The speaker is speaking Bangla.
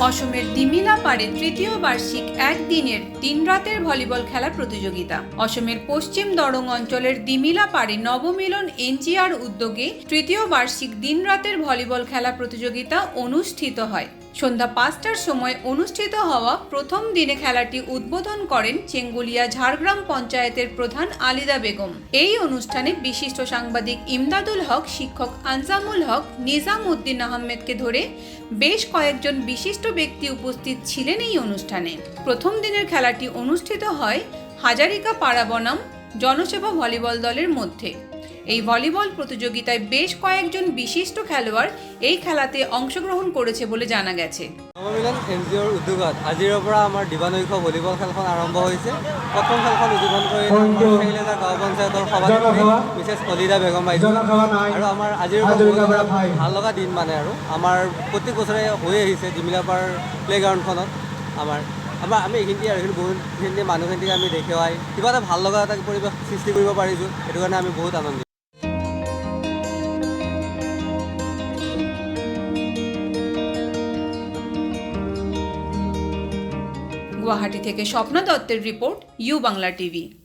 অসমের দিমিলা পাড়ে তৃতীয় বার্ষিক একদিনের তিন রাতের ভলিবল খেলা প্রতিযোগিতা। অসমের পশ্চিম দরং অঞ্চলের দিমিলা পাড়ে নবমিলন এনজিআর উদ্যোগে তৃতীয় বার্ষিক দিন রাতের ভলিবল খেলা প্রতিযোগিতা অনুষ্ঠিত হয়। সন্ধ্যা পাঁচটার সময় অনুষ্ঠিত হওয়া প্রথম দিনে খেলাটি উদ্বোধন করেন চেঙ্গুলিয়া ঝাড়গ্রাম পঞ্চায়েতের প্রধান আলিদা বেগম। এই অনুষ্ঠানে বিশিষ্ট সাংবাদিক ইমদাদুল হক, শিক্ষক আনসামুল হক নিজাম উদ্দিন আহমেদকে ধরে বেশ কয়েকজন বিশিষ্ট ব্যক্তি উপস্থিত ছিলেন এই অনুষ্ঠানে। প্রথম দিনের খেলাটি অনুষ্ঠিত হয় হাজারিকা পাড়া বনাম জনসেবা ভলিবল দলের মধ্যে। এই ভলিবল প্ৰতিযোগিতায় বেশ কয়েকজন বিশিষ্ট খেলোয়াড় এই খেলাতে অংশগ্রহণ করেছে বলে জানা গেছে। নৱমিলন এন জি অ'ৰ উদ্যোগত আজিৰে পৰা আমাৰ দিবানৈশ ভলীবল খেলখন আৰম্ভ হৈছে। প্ৰথম খেলখন উদ্বোধন কৰি আমাৰ গাঁও পঞ্চায়তৰ সভাপতি মিছেছ কলিতা বেগম বাইদেউ। আৰু আমাৰ আজিৰ পৰা। ভালো লগা দিন মানে আৰু। আমাৰ প্ৰত্যেক বছৰে হৈ আহিছে ডিমিলাপাৰ প্লে'গ্ৰাউণ্ডখনত আমাৰ আমাৰ আমি এইখিনি আৰু এইখিনি বহুতখিনি মানুহখিনিক আমি দেখুৱাই। কিবা এটা ভালো লগা এটা পৰিৱেশ সৃষ্টি কৰিব পাৰিছোঁ। সেইটো কাৰণে আমি বহুত আনন্দিত। গুয়াহাটি থেকে স্বপ্না দত্তের রিপোর্ট ইউ বাংলা টিভি।